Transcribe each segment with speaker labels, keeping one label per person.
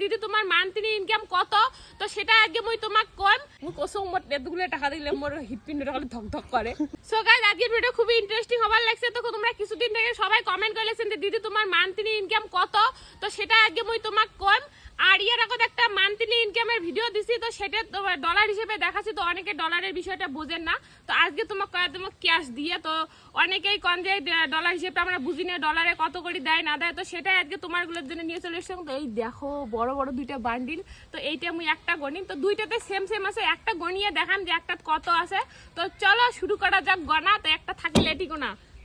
Speaker 1: দিদি তোমার monthly income কত? তো সেটা আগে মই তোমাক কম। মই কসম মোর এতগুলো টাকা দিলে মোর হৃৎপিণ্ডটা খালি ধক ধক করে সো গাইজ আজকের ভিডিও খুবই ইন্টারেস্টিং হবার লাগছে। তো তোমরা কিছুদিন থেকে সবাই কমেন্ট করেছেন যে দিদি তোমার মান্থলি ইনকাম কত? তো সেটা আগে মই তোমাক কম। আর ইয়ার আগত একটা মান্থলি ইনকামের ভিডিও দিছি, তো সেটা তোমার ডলার হিসেবে দেখাচ্ছি, তো অনেকে ডলারের বিষয়টা বোঝেন না। তো আজকে তোমাকে কয়ে তোমাকে ক্যাশ দিয়ে, তো অনেকেই কন যে ডলার হিসেবে আমরা বুঝি না ডলারে কত করে দেয়, না দেয়, তো সেটাই আজকে তোমারগুলোর জন্য নিয়ে চলে এসেছিলাম তো এই দেখো, বড় বড় দুইটা বান্ডিল তো এইটা আমি একটা গণি তো দুইটাতে সেম সেম আছে, একটা গনিয়ে দেখান যে একটা কত আছে। তো চলো শুরু করা যাক গনা তো একটা থাকে লেটি গোনা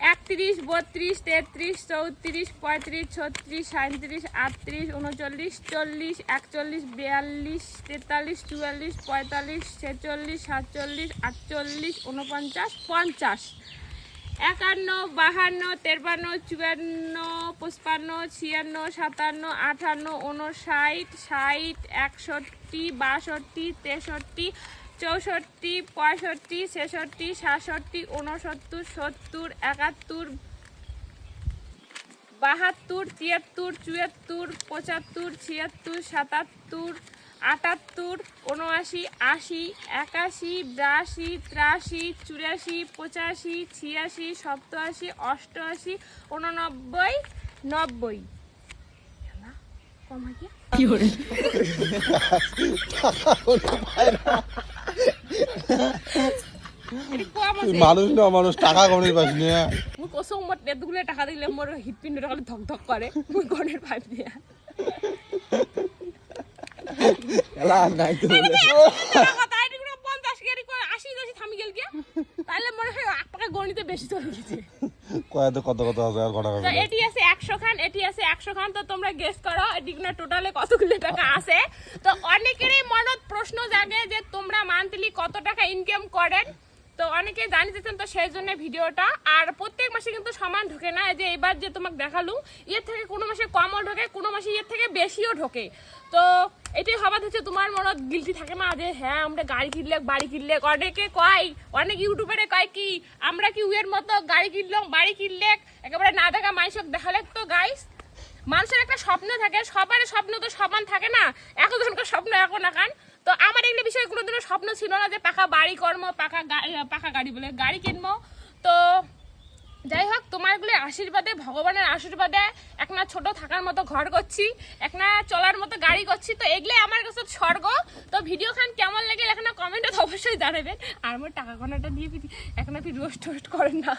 Speaker 1: একত্রিশ, বত্রিশ, তেত্রিশ, চৌত্রিশ, পঁয়ত্রিশ, ছত্রিশ সাঁত্রিশ আটত্রিশ, উনচল্লিশ, চল্লিশ, একচল্লিশ, বিয়াল্লিশ, তেতাল্লিশ, চুয়াল্লিশ, পঁয়তাল্লিশ, ছেচল্লিশ, সাতচল্লিশ, আটচল্লিশ উনপঞ্চাশ পঞ্চাশ। একান্ন, বাহান্ন তেপান্ন চুয়ান্ন, পঁচপান্ন, ছিয়ান্ন, সাতান্ন আটান্ন উনষাট ষাট, একষট্টি, বাষট্টি, তেষট্টি চৌষট্টি পঁয়ষট্টি ছেষট্টি সাতষট্টি উনসত্তর সত্তর একাত্তর বাহাত্তর তিয়াত্তর চুয়াত্তর পঁচাত্তর ছিয়াত্তর সাতাত্তর আটাত্তর উনআশি আশি একাশি বিরাশি ত্রাশি চুরাশি পঁচাশি ছিয়াশি সপ্তআশি অষ্টআশি উননব্বই নব্বই। কম হয় কি?
Speaker 2: মানুষ না মানুষ টাকা কমে পাস না।
Speaker 1: মুই কসম মোর এতগুলো টাকা দিলে মোর হৃৎপিণ্ডটা খালি ধক ধক করে মুই গনের পাইপ দিয়া
Speaker 2: এলা নাই তো।
Speaker 1: তাহলে মনে হয় আপনাকে গণিতে বেশি চলে গেছে।
Speaker 2: কয়েতে কত কত আছে আর কটা
Speaker 1: তো এটি আছে একশো খান এটি আছে একশো খান তো তোমরা গেস করো এটি টোটালে কতগুলো টাকা আছে। তো অনেকেরই মনত প্রশ্ন জাগে যে তোমরা মান্থলি কত টাকা ইনকাম করেন তো অনেকে জানি যেতেন তো সেই জন্য ভিডিওটা। আর প্রত্যেক মাসে কিন্তু সমান ঢোকে না যে এবার যে তোমাকে দেখালু, এর থেকে কোনো মাসে কমও ঢোকে, কোনো মাসে এর থেকে বেশিও ঢোকে। তো এটাই হবার হচ্ছে, তোমার মনত গিলটি থাকে না যে হ্যাঁ আমরা গাড়ি কিনলে বাড়ি কিনলে অনেকে কয়, অনেক ইউটিউবারে কয় কি, আমরা কি উয়ের মতো গাড়ি কিনলাম, বাড়ি কিনলে একেবারে না দেখা মাইসক দেখালে তো গাইস মানুষের একটা স্বপ্ন থাকে, সবার স্বপ্ন তো সমান থাকে না একজনকার স্বপ্ন এখন একান তো আমার এগুলো বিষয়ে কোনোদিনও স্বপ্ন ছিল না যে পাকা বাড়ি কর্ম পাকা পাকা গাড়ি বলে গাড়ি কিনবো। তো যাই হোক, তোমারগুলো আশীর্বাদে, ভগবানের আশীর্বাদে এক না ছোট থাকার মতো ঘর করছি এক না চলার মতো গাড়ি করছি, তো এগুলো আমার কাছে স্বর্গ। তো ভিডিও খান কেমন লাগে এখানে কমেন্টে তো অবশ্যই জানাবেন। আর আমার টাকা গোনাটা দিয়ে এখন আপনি রোস্ট টোস্ট করেন না।